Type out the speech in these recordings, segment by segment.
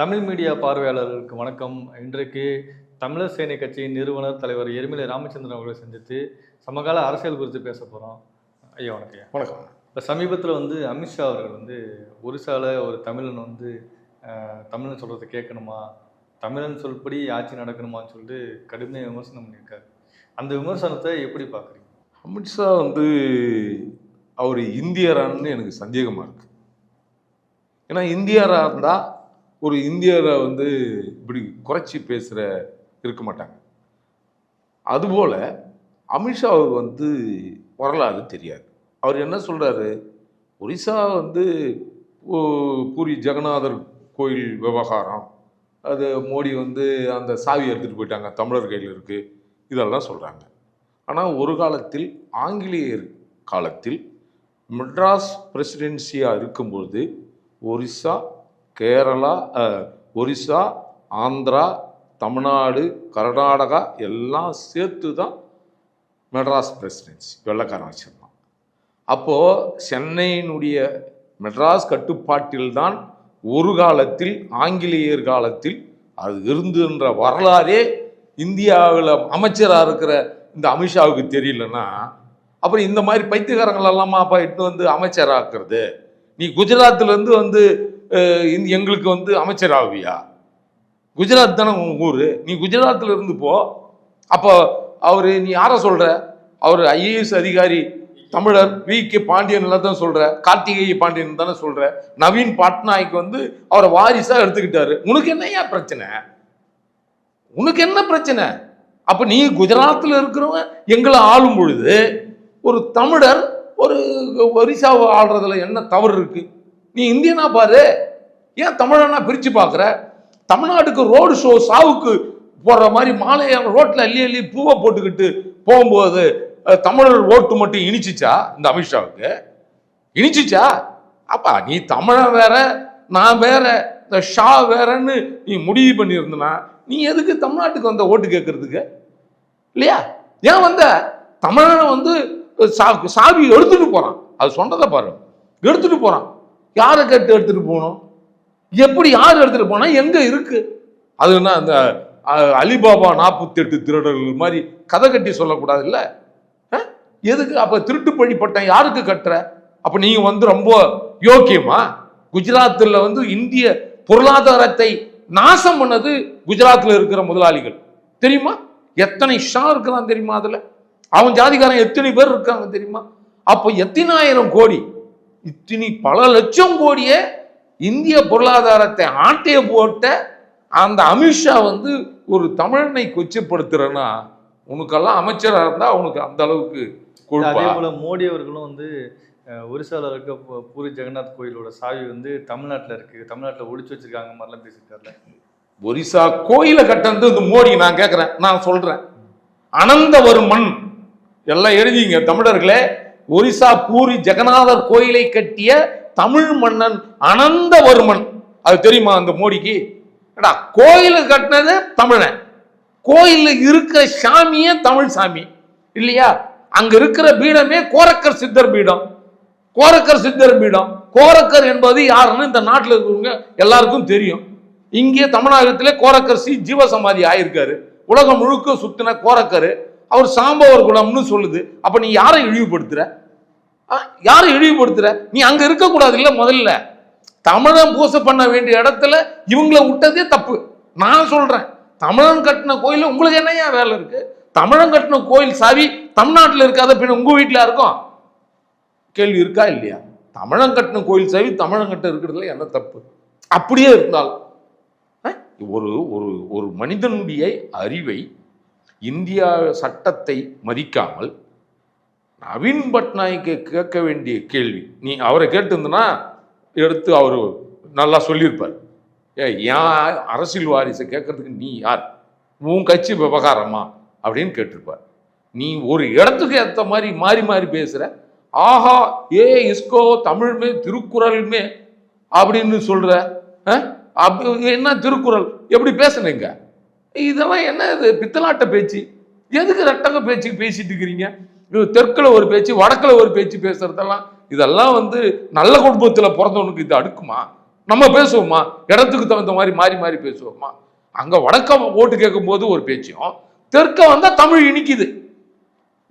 Tamil media பார்வையாளர்களுக்கு வணக்கம். இன்றைக்கு தமிழர் சேனை கட்சியின் நிறுவனர் தலைவர் எரிமலை ராமச்சந்திரன் அவர்களை சந்தித்து சமகால அரசியல் குறித்து பேச போகிறோம் ஐயா வணக்கம் வணக்கம். இப்போ சமீபத்தில் வந்து அமித்ஷா அவர்கள் வந்து ஒரிசால ஒரு தமிழன் வந்து தமிழன் சொல்கிறத கேட்கணுமா? தமிழன் சொல்படி ஆட்சி நடக்கணுமான்னு சொல்லிட்டு கடுமையாக விமர்சனம் பண்ணியிருக்காரு. அந்த விமர்சனத்தை எப்படி பார்க்குறீங்க? அமித்ஷா வந்து அவர் இந்தியரான்னு எனக்கு சந்தேகமாக இருக்கு. ஏன்னா இந்தியரா இருந்தால் ஒரு இந்தியரை வந்து இப்படி குறைச்சி பேசுகிற இருக்க மாட்டாங்க. அதுபோல் அமித்ஷாவுக்கு வந்து வரலாறு தெரியாது. அவர் என்ன சொல்கிறாரு ஒரிசா வந்து பூரி ஜெகநாதர் கோயில் விவகாரம் அது மோடி வந்து அந்த சாவி எடுத்துகிட்டு போயிட்டாங்க தமிழர் கையில் இருக்குது இதெல்லாம் சொல்கிறாங்க ஆனால் ஒரு காலத்தில் ஆங்கிலேயர் காலத்தில் மெட்ராஸ் பிரசிடென்சியாக இருக்கும்பொழுது ஒரிசா கேரளா ஒரிசா ஆந்திரா தமிழ்நாடு கர்நாடகா எல்லாம் சேர்த்து தான் மெட்ராஸ் பிரசிடென்சி வெள்ளக்காரன் வச்சிருந்தான். அப்போது சென்னையினுடைய மெட்ராஸ் கட்டுப்பாட்டில்தான் ஒரு காலத்தில் ஆங்கிலேயர் காலத்தில் அது இருந்துன்ற வரலாறே இந்தியாவில் அமைச்சராக இருக்கிற இந்த அமித்ஷாவுக்கு தெரியலன்னா அப்புறம் இந்த மாதிரி பைத்தியக்காரங்கள் எல்லாமா அப்பா இட்டு வந்து அமைச்சராக்குறது? நீ குஜராத்லேருந்து வந்து எங்களுக்கு வந்து அமைச்சராகுவியா குஜராத் தானே உன் ஊர். நீ குஜராத்தில் இருந்து போ. அப்போ அவர் நீ யாரை சொல்கிற அவர் ஐஏஎஸ் அதிகாரி தமிழர் வி. கே. பாண்டியன் தான் சொல்கிற கார்த்திகேய பாண்டியன் தானே சொல்கிற நவீன் பட்நாயக் வந்து அவரை வாரிசாக எடுத்துக்கிட்டாரு. உனக்கு என்ன ஏன் பிரச்சனை? உனக்கு என்ன பிரச்சனை? அப்போ நீ குஜராத்தில் இருக்கிறவன் எங்களை ஆளும் பொழுது ஒரு தமிழர் ஒரு ஒரிசாவை ஆள்றதுல என்ன தவறு இருக்குது நீ இந்தியனா பாரு. ஏன் தமிழனா பிரித்து பார்க்குற? தமிழ்நாட்டுக்கு ரோடு ஷோ சாவுக்கு போடுற மாதிரி மாலையை ரோட்டில் அள்ளி அள்ளி பூவை போட்டுக்கிட்டு போகும்போது தமிழர் ஓட்டு மட்டும் இனிச்சிச்சா இந்த அமித்ஷாவுக்கு? இனிச்சிச்சா? அப்பா நீ தமிழன் வேற நான் வேற இந்த ஷா வேறன்னு நீ முடிவு பண்ணியிருந்தனா நீ எதுக்கு தமிழ்நாட்டுக்கு வந்த ஓட்டு கேட்கறதுக்கு? இல்லையா? ஏன் வந்த? தமிழனை வந்து சா- சாவி எடுத்துட்டு போகிறான் அது சொன்னதை பாரு. எடுத்துட்டு போகிறான் யாரை கேட்டு எடுத்துட்டு போகணும்? எப்படி யார் எடுத்துட்டு போனா எங்க இருக்கு? அது என்ன அந்த அலிபாபா நாற்பத்தி எட்டு திருடர்கள் மாதிரி கதை கட்டி சொல்லக்கூடாது இல்ல எதுக்கு? அப்ப திருட்டு பட்டம் யாருக்கு கட்டுற? அப்ப நீங்க வந்து ரொம்ப யோக்கியமா? குஜராத்தில் வந்து இந்திய பொருளாதாரத்தை நாசம் பண்ணது குஜராத்தில் இருக்கிற முதலாளிகள். தெரியுமா? எத்தனை ஷா இருக்கிறான் தெரியுமா அதுல? அவன் ஜாதிக்காரன் எத்தனை பேர் இருக்காங்க தெரியுமா? அப்போ எத்தனாயிரம் கோடி இத்தனை பல லட்சம் கோடியே இந்திய பொருளாதாரத்தை ஆட்டைய போட்ட அந்த அமித்ஷா வந்து ஒரு தமிழனை கொச்சப்படுத்துறன்னா உனக்கெல்லாம் அமைச்சரா இருந்தா உனக்கு அந்த அளவுக்கு அதே போல மோடி அவர்களும் வந்து அஹ், ஒரிசால இருக்க பூரி ஜெகநாத் கோயிலோட சாவி வந்து தமிழ்நாட்டுல இருக்கு. தமிழ்நாட்டுல ஒளிச்சு வச்சிருக்காங்க மாதிரிலாம் பேசியிருக்காருல்ல ஒரிசா கோயிலை கட்டது இந்த மோடி நான் கேட்குறேன் நான் சொல்றேன். அனந்தவர்மன் எல்லாம் எழுதிங்க தமிழர்களே ஒரிசா பூரி ஜெகநாதர் கோயிலை கட்டிய தமிழ் மன்னன் அனந்தவர்மன். அது தெரியுமா அந்த மோடிக்கு? ஏடா கோயிலை கட்டினது தமிழன். கோயிலில் இருக்கிற சாமியே தமிழ் சாமி. இல்லையா? அங்க இருக்கிற பீடமே கோரக்கர் சித்தர் பீடம். கோரக்கர் சித்தர் பீடம். கோரக்கர் என்பது யாருன்னு இந்த நாட்டில் இருக்கிறவங்க எல்லாருக்கும் தெரியும். இங்கே தமிழகத்திலே கோரக்கர் சி. ஜீவசமாதி ஆயிருக்காரு. உலகம் முழுக்க சுத்தின கோரக்கர். அவர் சாம்பவர் குணம்னு சொல்லுது. அப்போ நீ யாரை இழிவுபடுத்துற? ஆ, யாரை இழிவுபடுத்துற? நீ அங்கே இருக்கக்கூடாது இல்லை முதல்ல. தமிழன் பூசை பண்ண வேண்டிய இடத்துல இவங்கள விட்டதே தப்பு. நான் சொல்கிறேன் தமிழன் கட்டின கோயிலில் உங்களுக்கு என்னையா வேலை இருக்குது தமிழன் கட்டின கோயில் சாவி தமிழ்நாட்டில் இருக்காத பின்ன உங்கள் வீட்டில் இருக்கும் கேள்வி இருக்கா இல்லையா? தமிழன் கட்டின கோயில் சாவி தமிழன் கட்ட இருக்கிறதுல என்ன தப்பு? அப்படியே இருந்தாலும் ஒரு ஒரு ஒரு மனிதனுடைய அறிவை இந்தியா சட்டத்தை மதிக்காமல் நவீன் பட்நாயக்கை கேட்க வேண்டிய கேள்வி. நீ அவரை கேட்டிருந்தனா எடுத்து அவர் நல்லா சொல்லியிருப்பார். ஏ ஏன் அரசியல் வாரிசை கேட்கறதுக்கு நீ யார்? உன் கட்சி விவகாரமா? அப்படின்னு கேட்டிருப்பார். நீ ஒரு இடத்துக்கு ஏற்ற மாதிரி மாறி மாறி பேசுகிற ஆஹா ஏ இஸ்கோ தமிழ்மே திருக்குறள்மே அப்படின்னு சொல்கிற அஹ்? என்ன திருக்குறள்? எப்படி பேசுனீங்க? இதெல்லாம் என்ன இது? பித்தலாட்ட பேச்சு. எதுக்கு ரெட்டங்க பேச்சு பேசிட்டு இருக்கிறீங்க? தெற்கில் ஒரு பேச்சு வடக்கில் ஒரு பேச்சு பேசுறதெல்லாம் இதெல்லாம் வந்து நல்ல குடும்பத்தில் பிறந்தவனுக்கு இது அடுக்குமா? நம்ம பேசுவோமா? இடத்துக்கு தகுந்த மாதிரி மாறி மாறி பேசுவோமா? அங்கே வடக்க ஓட்டு கேட்கும் போது ஒரு பேச்சும் தெற்க வந்தால் தமிழ் இனிக்குது.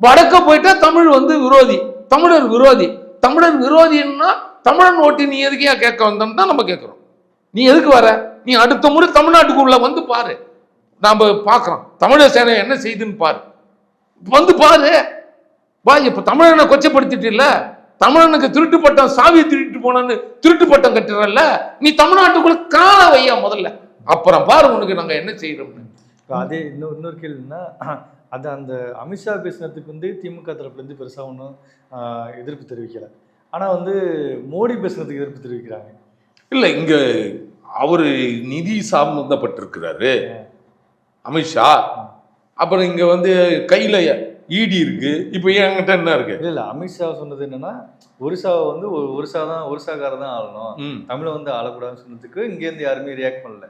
வடக்க போயிட்டா தமிழ் வந்து விரோதி. தமிழர் விரோதி. தமிழர் விரோதின்னா தமிழன் ஓட்டு நீ எதுக்கையா கேட்க வந்தோம்னு தான் நம்ம கேட்குறோம். நீ எதுக்கு வர? நீ அடுத்த முறை தமிழ்நாட்டுக்குள்ள வந்து பாரு. நாம பார்க்கறோம். தமிழர் சேனை என்ன செய்யுதுன்னு பாரு. வந்து பாரு. வா இப்ப தமிழனை கொச்சப்படுத்திட்டு இல்ல தமிழனுக்கு திருட்டு பட்டம் சாவி திருட்டு போனான்னு திருட்டு பட்டம் கட்டுறல்ல. நீ தமிழ்நாட்டுக்குள்ள கால வையா முதல்ல. அப்புறம் பாரு உனக்கு நாங்க என்ன செய்யறோம்னு இப்போ அதே இன்னொரு இன்னொரு கேள்வின்னா அது அந்த அமித்ஷா பேசினதுக்கு வந்து திமுக தரப்புலேருந்து பெருசாக ஒன்றும் எதிர்ப்பு தெரிவிக்கலை. ஆனால் வந்து மோடி பேசுனதுக்கு எதிர்ப்பு தெரிவிக்கிறாங்க. இல்ல இங்க அவரு நிதி சம்பந்தப்பட்டிருக்கிறாரு அமித்ஷா. அப்புறம் இங்க வந்து கையில ஈடி இருக்கு. இப்போ என்கிட்ட என்ன இருக்கு? இல்லை இல்லை. அமித்ஷா சொன்னது என்னன்னா ஒரிசாவை வந்து ஒரு ஒரிசா தான் ஒரிசாக்காரர் தான் ஆளணும். தமிழை வந்து ஆளக்கூடாதுன்னு சொன்னதுக்கு இங்கேருந்து யாருமே ரியாக்ட் பண்ணல.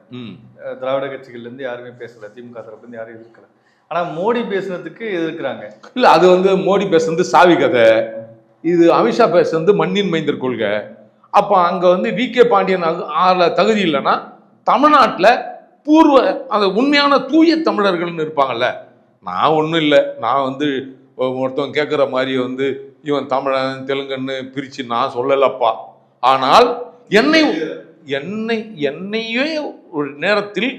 திராவிட கட்சிகள்லேருந்து யாருமே பேசல. திமுக தரப்புலேருந்து யாரும் எதிர்க்கல. ஆனால் மோடி பேசுனதுக்கு எதிர்க்கிறாங்க. இல்ல அது வந்து மோடி பேசுறது சாவி கதை. இது அமித்ஷா பேசுறது மண்ணின் மைந்தர் கொள்கை. அப்ப அங்க வந்து வி கே பாண்டியன் ஆள தகுதி இல்லைன்னா தமிழ்நாட்டுல பூர்வ அந்த உண்மையான தூய தமிழர்கள்னு இருப்பாங்கல்ல. நான் ஒன்றும் இல்லை. நான் வந்து ஒருத்தவன் கேட்குற மாதிரி வந்து இவன் தமிழன் தெலுங்குன்னு பிரித்து நான் சொல்லலப்பா. ஆனால் என்னை என்னை என்னையே ஒரு நேரத்தில்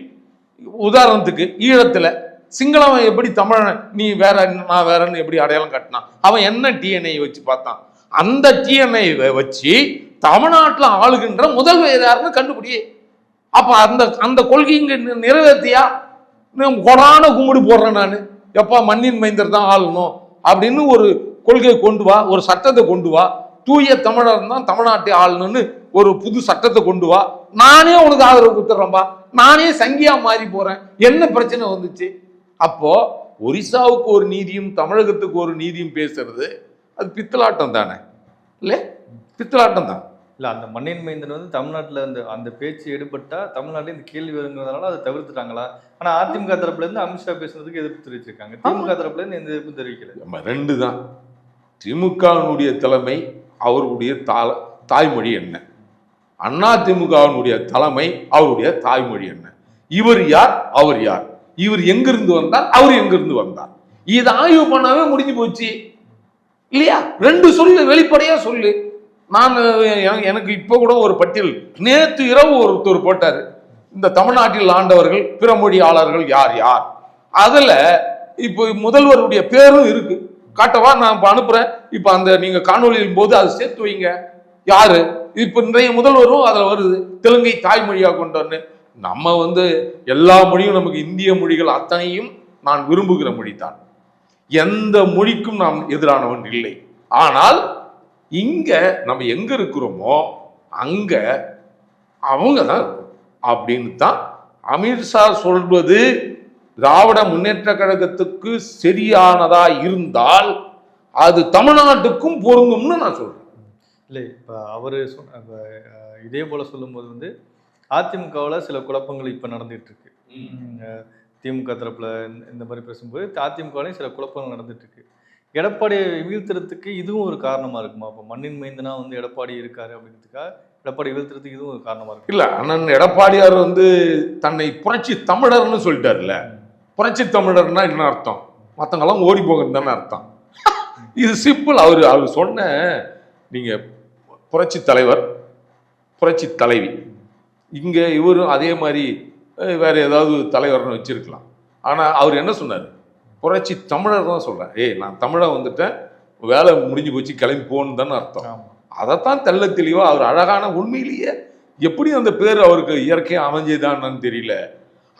உதாரணத்துக்கு ஈழத்தில் சிங்களவன் எப்படி தமிழன் நீ வேற நான் வேறன்னு எப்படி அடையாளம் காட்டினான்? அவன் என்ன டிஎன்ஐ வச்சு பார்த்தான்? அந்த டிஎன்ஐ வச்சு தமிழ்நாட்டில் ஆளுகின்ற முதல்வர் யாருன்னு கண்டுபிடியே அப்போ அந்த அந்த கொள்கை இங்கே நிறைவேற்றியா கொடான கும்பிடு போடுறேன் நான். எப்பா மண்ணின் மைந்தர் தான் ஆளணும் அப்படின்னு ஒரு கொள்கையை கொண்டு வா ஒரு சட்டத்தை கொண்டு வா. தூய தமிழர் தான் தமிழ்நாட்டை ஆளணும்னு ஒரு புது சட்டத்தை கொண்டு வா. நானே உனக்கு ஆதரவு கொடுத்துட்றேன்பா நானே சங்கியா மாறி போறேன். என்ன பிரச்சனை வந்துச்சு? அப்போ ஒரிசாவுக்கு ஒரு நீதியும் தமிழகத்துக்கு ஒரு நீதியும் பேசுறது அது பித்தலாட்டம் தானே? இல்லை? பித்தலாட்டம் தான். இல்லை அந்த மண்ணின் மைந்தன் வந்து தமிழ்நாட்டில் அந்த அந்த பேச்சு எடுபட்டா தமிழ்நாட்டில் இந்த கேள்வி வருங்கிறதுனால அதை தவிர்த்துட்டாங்களா? ஆனால் அதிமுக தரப்புலேருந்து அமித்ஷா பேசுனதுக்கு எதிர்ப்பு தெரிவிச்சிருக்காங்க. திமுக தரப்புலேருந்து எந்த எதிர்ப்பும் தெரிவிக்கல. நம்ம ரெண்டு தான் திமுகவினுடைய தலைமை அவருடைய தால தாய்மொழி என்ன? அண்ணா திமுகவினுடைய தலைமை அவருடைய தாய்மொழி என்ன? இவர் யார்? அவர் யார்? இவர் எங்கிருந்து வந்தார்? அவர் எங்கிருந்து வந்தார்? இதை ஆய்வு பண்ணாவே முடிஞ்சு போச்சு. இல்லையா? ரெண்டு சொல்லு வெளிப்படையா சொல்லு. நான் எனக்கு இப்போ கூட ஒரு பட்டியல். நேற்று இரவு ஒருத்தர் போட்டார். இந்த தமிழ்நாட்டில் ஆண்டவர்கள் பிற மொழியாளர்கள் யார் யார்? அதில் இப்போ முதல்வருடைய பேரும் இருக்கு. காட்டவா நான் இப்போ அனுப்புகிறேன் இப்போ அந்த நீங்கள் காணொலியின் போது அதை சேர்த்து வைங்க. யாரு? இப்போ இன்றைய முதல்வரும் அதில் வருது. தெலுங்கை தாய்மொழியாக கொண்டோன்னு. நம்ம வந்து எல்லா மொழியும் நமக்கு இந்திய மொழிகள் அத்தனையும் நான் விரும்புகிற மொழி தான் எந்த மொழிக்கும் நாம் எதிரானவன் இல்லை. ஆனால் இங்க நம்ம எங்க இருக்கிறோமோ அங்க அவங்க தான் அப்படின்னு தான் அமித்ஷா சொல்வது. திராவிட முன்னேற்ற கழகத்துக்கு சரியானதா இருந்தால் அது தமிழ்நாட்டுக்கும் பொருந்தும்னு நான் சொல்றேன். இல்லை இப்போ அவர் சொன்ன இதே போல் சொல்லும்போது வந்து அதிமுகவில் சில குழப்பங்கள் இப்போ நடந்துட்டு இருக்கு ம், அஹ், திமுக தரப்புல இந்த- மாதிரி பேசும்போது அதிமுகலையும் சில குழப்பங்கள் நடந்துட்டு இருக்கு எடப்பாடியை வீழ்த்துறதுக்கு இதுவும் ஒரு காரணமா இருக்குமா? இப்போ மண்ணின் மைந்தனா வந்து எடப்பாடி இருக்காரு அப்படிங்கிறதுக்காக எடப்பாடி வீழ்த்துறதுக்கு இதுவும் ஒரு காரணமா இருக்கு. இல்ல அண்ணன் எடப்பாடியார் வந்து தன்னை புரட்சி தமிழர்னு சொல்லிட்டாருல்ல. புரட்சி தமிழர்னா என்ன அர்த்தம்? மற்றவங்கெல்லாம் ஓடி போகிறது தானே அர்த்தம். இது சிம்பிள் அவர் அவர் சொன்ன நீங்க புரட்சி தலைவர் புரட்சி தலைவி. இங்கே இவரும் அதே மாதிரி அஹ், வேற ஏதாவது தலைவர்னு வச்சிருக்கலாம். ஆனால் அவர் என்ன சொன்னார்? புரட்சி தமிழர் தான் சொல்றேன். ஏய் நான் தமிழன் வந்துட்டேன் வேலை முடிஞ்சு போச்சு கிளம்பி போகணும் தானே அர்த்தம். அதைத்தான் தெள்ள தெளிவா அவர் அழகான உண்மையிலேயே எப்படி அந்த பேர் அவருக்கு இயற்கையா அமைஞ்சதான்னு தெரியல.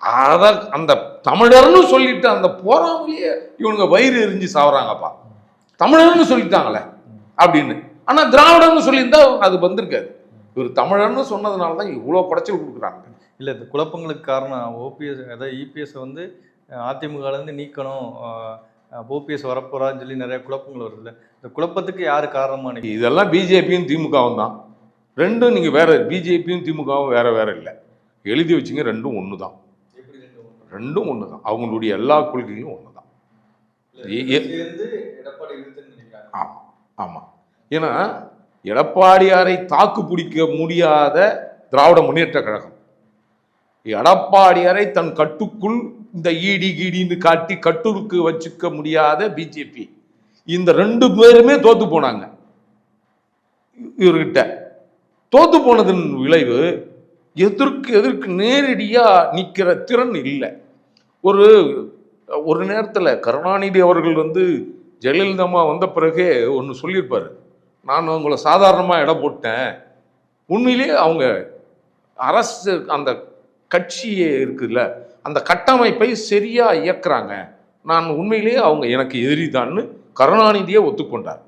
அத அந்த தமிழர்னு சொல்லிட்டு அந்த போறாமலேயே இவனுங்க வயிறு எரிஞ்சு சாவறாங்கப்பா. தமிழர்னு சொல்லிட்டாங்களே அப்படின்னு. ஆனா திராவிடம்னு சொல்லியிருந்தா அது வந்திருக்காது. இவர் தமிழர்னு சொன்னதுனால தான் இவ்வளோ குடைச்சல் கொடுக்குறாங்க. இல்லை இந்த குழப்பங்களுக்கு காரணம் ஓபிஎஸ் அதாவது இபிஎஸ் வந்து அதிமுகலேருந்து நீக்கணும் ஓபிஎஸ் வரப்போறான்னு சொல்லி நிறைய குழப்பங்கள் வருதுல்ல. இந்த குழப்பத்துக்கு யார் காரணமா நினைக்கிறீங்க? இதெல்லாம் பிஜேபியும் திமுகவும் தான். ரெண்டும் நீங்க வேற பிஜேபியும் திமுகவும் வேற வேற இல்லை. எழுதி வச்சுங்க ரெண்டும் ஒன்று தான் ரெண்டும் ஒன்று தான் அவங்களுடைய எல்லா கொள்கையும் ஒன்று தான் ஆமாம் ஆமாம் ஏன்னா எடப்பாடியாரை தாக்கு பிடிக்க முடியாத திராவிட முன்னேற்ற கழகம். எடப்பாடியாரை தன் கட்டுக்குள் இந்த ஈடி கீடின்னு காட்டி கட்டுருக்கு வச்சுக்க முடியாத பிஜேபி இந்த ரெண்டு பேருமே தோத்து போனாங்க. இவர்கிட்ட. தோத்து போனதன் விளைவு எதிர்க்கு எதிர்க்கு நேரடியாக நிற்கிற திறன் இல்லை. ஒரு ஒரு நேரத்தில் கருணாநிதி அவர்கள் வந்து ஜெயலலிதாமா வந்த பிறகே ஒன்று சொல்லியிருப்பார். நான் உங்களை சாதாரணமாக இடம் போட்டேன். உண்மையிலேயே அவங்க அரசு அந்த கட்சியே இருக்குல்ல அந்த கட்டமைப்பை சரியாக இயக்குறாங்க. நான் உண்மையிலேயே அவங்க எனக்கு எதிரிதான்னு கருணாநிதியை ஒத்துக்கொண்டார்.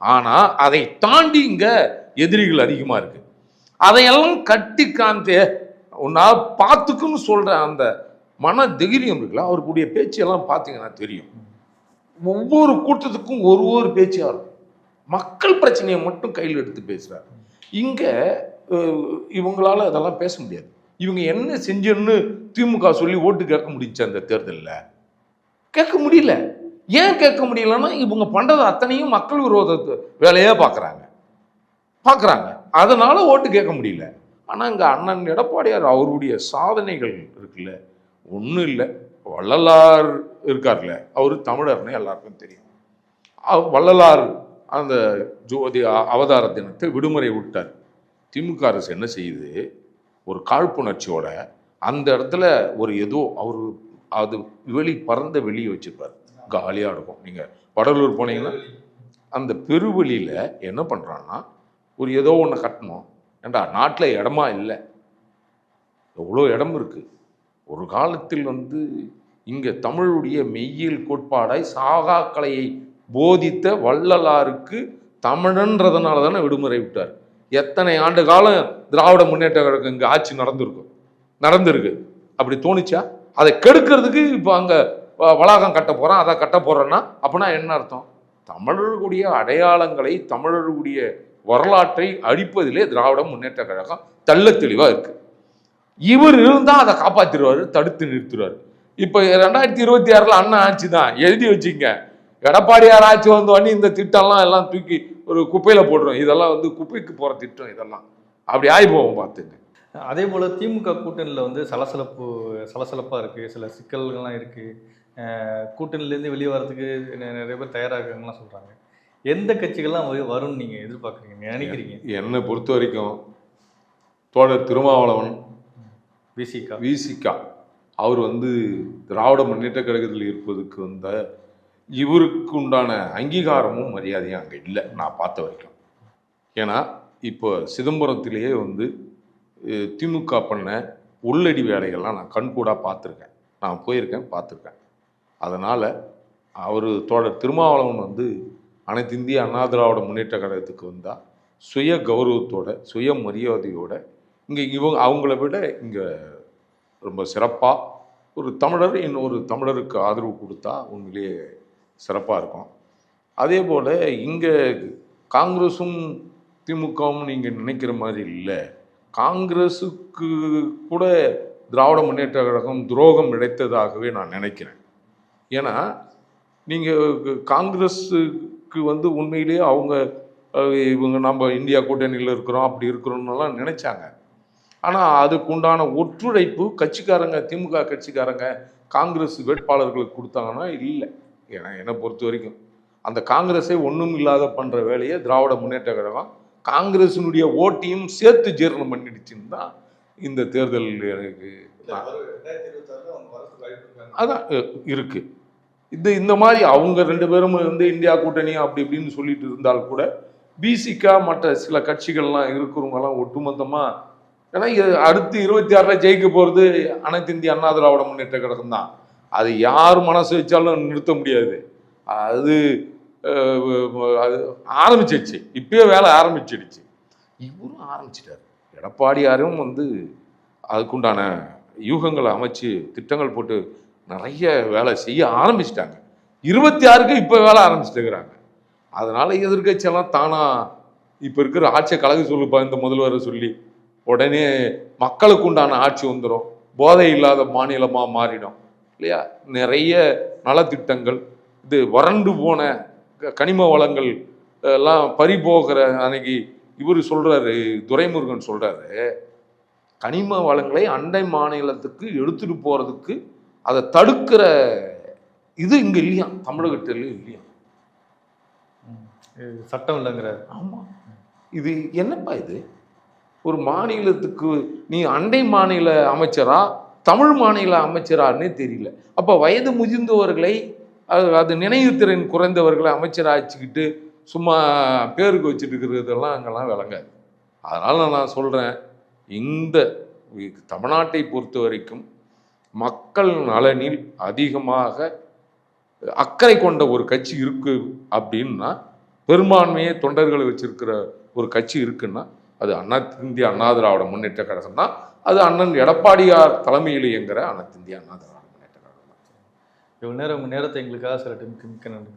ஆனால் அதை தாண்டி இங்கே எதிரிகள் அதிகமாக இருக்குது அதையெல்லாம் கட்டி காந்தே உன்னால் பார்த்துக்குன்னு சொல்கிற அந்த மன தைரியம் இருக்குல்ல அவருக்குடைய பேச்செல்லாம் பார்த்தீங்கன்னா தெரியும். ஒவ்வொரு கூட்டத்துக்கும் ஒரு ஒரு பேச்சாக இருக்கும். மக்கள் பிரச்சனையை மட்டும் கையில் எடுத்து பேசுகிறார் இங்கே இவங்களால் அதெல்லாம் பேச முடியாது. இவங்க என்ன செஞ்சோன்னு திமுக சொல்லி ஓட்டு கேட்க முடிஞ்சு அந்த தேர்தலில். கேட்க முடியல. ஏன் கேட்க முடியலன்னா இவங்க பண்ணுறது அத்தனையும் மக்கள் விரோத வேலையாக பார்க்குறாங்க பார்க்குறாங்க அதனால் ஓட்டு கேட்க முடியல. ஆனால் இங்கே அண்ணன் எடப்பாடியார் அவருடைய சாதனைகள் இருக்குல்ல. ஒன்றும் இல்லை. வள்ளலார் இருக்கார்ல. அவர் தமிழர்னு எல்லாருக்கும் தெரியும். அவ- வள்ளலார் அந்த ஜோதி அவதார தினத்தை விடுமுறை விட்டார். திமுக அரசு என்ன செய்யுது? ஒரு காழ்ப்புணர்ச்சியோட அந்த இடத்துல ஒரு ஏதோ அவர் அது வெளி பறந்த வெளியே வச்சுருப்பார். காலியாக இருக்கும். நீங்கள் வடலூர் போனீங்கன்னா அந்த பெருவெளியில் என்ன பண்ணுறான்னா ஒரு ஏதோ ஒன்று கட்டணும். ஏண்டா நாட்டில் இடமா இல்லை. எவ்வளோ இடம் இருக்குது ஒரு காலத்தில் வந்து இங்கே தமிழுடைய மெய்யியல் கோட்பாடாய் சாகா கலையை போதித்த வள்ளலாருக்கு தமிழன்றதுனால தானே விடுமுறை விட்டார். எத்தனை ஆண்டு காலம் திராவிட முன்னேற்ற கழகம் இங்கே ஆட்சி நடந்திருக்கும் நடந்திருக்கு. அப்படி தோணுச்சா? அதை கெடுக்கிறதுக்கு இப்போ அங்கே வளாகம் கட்ட போகிறான் அதை கட்ட போகிறேன்னா அப்படின்னா என்ன அர்த்தம்? தமிழர்களுடைய அடையாளங்களை தமிழர்களுடைய வரலாற்றை அழிப்பதிலே திராவிட முன்னேற்ற கழகம் தள்ள தெளிவாக இருக்குது இவர் இருந்தால் அதை காப்பாற்றிடுவார் தடுத்து நிறுத்துவார். இப்போ ரெண்டாயிரத்தி இருபத்தி ஆறில் அண்ணன் ஆட்சி தான் எழுதி வச்சுங்க. எடப்பாடியார் ஆட்சி வந்தோடனே இந்த திட்டம்லாம் எல்லாம் தூக்கி ஒரு குப்பையில் போடுறோம் இதெல்லாம் வந்து குப்பைக்கு போகிற திட்டம் இதெல்லாம். அப்படி ஆகி போவோம் பார்த்துங்க. அதே போல் திமுக கூட்டணியில் வந்து சலசலப்பு சலசலப்பாக இருக்குது சில சிக்கல்கள்லாம் இருக்குது கூட்டணிலேருந்து வெளியே வரதுக்கு நெ- நிறைய பேர் தயாராக இருக்காங்கலாம் சொல்கிறாங்க எந்த கட்சிகள்லாம் வரு- வரும்னு நீங்கள் எதிர்பார்க்குறீங்க? நினைக்கிறீங்க? என்னை பொறுத்த வரைக்கும் தோழர் திருமாவளவன் விசிகா விசிகா அவர் வந்து திராவிட முன்னேற்ற கழகத்தில் இருப்பதுக்கு வந்த இவருக்கு உண்டான அங்கீகாரமும் மரியாதையும் அங்கே இல்லை நான் பார்த்த வரைக்கும். ஏன்னா இப்போ சிதம்பரத்திலேயே வந்து திமுக பண்ண உள்ளடி வேலைகள்லாம் நான் கண்கூடாக பார்த்துருக்கேன். நான் போயிருக்கேன் பார்த்துருக்கேன். அதனால் அவர் தோழர் திருமாவளவன் வந்து அனைத்து இந்திய அண்ணா திராவிட முன்னேற்ற கழகத்துக்கு வந்தால் சுய கௌரவத்தோட சுய மரியாதையோட இங்கே இவங்க அவங்கள விட இங்கே ரொம்ப சிறப்பாக ஒரு தமிழர் இன்னொரு தமிழருக்கு ஆதரவு கொடுத்தா உண்மையிலேயே சிறப்பாக இருக்கும். அதே போல் இங்கே காங்கிரஸும் திமுகவும் நீங்கள் நினைக்கிற மாதிரி இல்லை. காங்கிரஸுக்கு கூட திராவிட முன்னேற்ற கழகம் துரோகம் இழைத்ததாகவே நான் நினைக்கிறேன். ஏன்னா நீங்கள் காங்கிரஸுக்கு வந்து உண்மையிலேயே அவங்க இவங்க நம்ம இந்தியா கூட்டணியில் இருக்கிறோம் அப்படி இருக்கிறோன்னெல்லாம் நினைச்சாங்க. ஆனால் அதுக்கு உண்டான ஒற்றுழைப்பு கட்சிக்காரங்க திமுக கட்சிக்காரங்க காங்கிரஸ் வேட்பாளர்களுக்கு கொடுத்தாங்கன்னா இல்லை. ஏன்னா என்னை பொறுத்த வரைக்கும். அந்த காங்கிரஸை ஒன்றும் இல்லாத பண்ணுற வேலையை திராவிட முன்னேற்ற கழகம் காங்கிரஸினுடைய ஓட்டையும் சேர்த்து ஜீரணம் பண்ணிடுச்சுன்னு தான் இந்த தேர்தல் எனக்கு அதான் அஹ், இருக்கு. இந்த இந்த மாதிரி அவங்க ரெண்டு பேரும் வந்து இந்தியா கூட்டணி அப்படி இப்படின்னு சொல்லிட்டு இருந்தால் கூட பிசிகா மற்ற சில கட்சிகள்லாம் இருக்கிறவங்கலாம் ஒட்டுமொத்தமாக ஏன்னா அடுத்து இருபத்தி ஆறில் ஜெயிக்க போகிறது அனைத்து இந்திய அண்ணா திராவிட முன்னேற்ற கழகம் தான் அது யார் மனசு வச்சாலும் நிறுத்த முடியாது. அது அது ஆரம்பிச்சிடுச்சு. இப்பயே வேலை ஆரம்பிச்சிடுச்சு. இவரும் ஆரம்பிச்சிட்டாரு. எடப்பாடியாரும் வந்து அதுக்குண்டான யூகங்களை அமைச்சு திட்டங்கள் போட்டு நிறைய வேலை செய்ய ஆரம்பிச்சிட்டாங்க. இருபத்தி ஆறுக்கு இப்போ வேலை ஆரம்பிச்சுட்டு அதனால் எதிர்கட்சியெல்லாம் தானா இப்போ இருக்கிற ஆட்சியை கலக சொல்லுப்பா இந்த முதல்வரை சொல்லி உடனே மக்களுக்கு உண்டான ஆட்சி வந்துடும் போதை இல்லாத மாநிலமாக மாறிடும். இல்லையா? நிறைய நலத்திட்டங்கள் இது வறண்டு போன கனிம வளங்கள் எல்லாம் பறிபோகிற அன்னைக்கு இவர் சொல்றாரு துரைமுருகன் சொல்றாரு கனிம வளங்களை அண்டை மாநிலத்துக்கு எடுத்துட்டு போறதுக்கு அதை தடுக்கிற இது இங்க இல்லையா? தமிழகத்தில் இல்லையா? சட்டம் இல்லைங்கிறாரு. ஆமா. இது என்னப்பா இது? ஒரு மாநிலத்துக்கு நீ அண்டை மாநில அமைச்சரா? தமிழ் மாநில அமைச்சரான்னே தெரியல. அப்போ வயது முதிர்ந்தவர்களை அது அது நினைவுத்திறன் குறைந்தவர்களை அமைச்சராச்சுக்கிட்டு சும்மா பேருக்கு வச்சுட்டு இருக்கிறதெல்லாம் அங்கெல்லாம் விளங்காது. அதனால் நான் சொல்கிறேன் இந்த தமிழ்நாட்டை பொறுத்த வரைக்கும் மக்கள் நலனில் அதிகமாக அக்கறை கொண்ட ஒரு கட்சி இருக்குது அப்படின்னா பெரும்பான்மையை தொண்டர்களை வச்சிருக்கிற ஒரு கட்சி இருக்குன்னா அது அண்ணா இந்திய அண்ணா திராவிட முன்னேற்ற கழகம் தான் அது அண்ணன் எடப்பாடியார் தலைமையில் இயங்குகிற அனைத்து இந்திய அண்ணா திராவிட முன்னேற்ற கழகம். தான் இவ்வளோ நேரம் உங்கள் நேரத்தை எங்களுக்காக சில டைம் மிக்க நன்றி.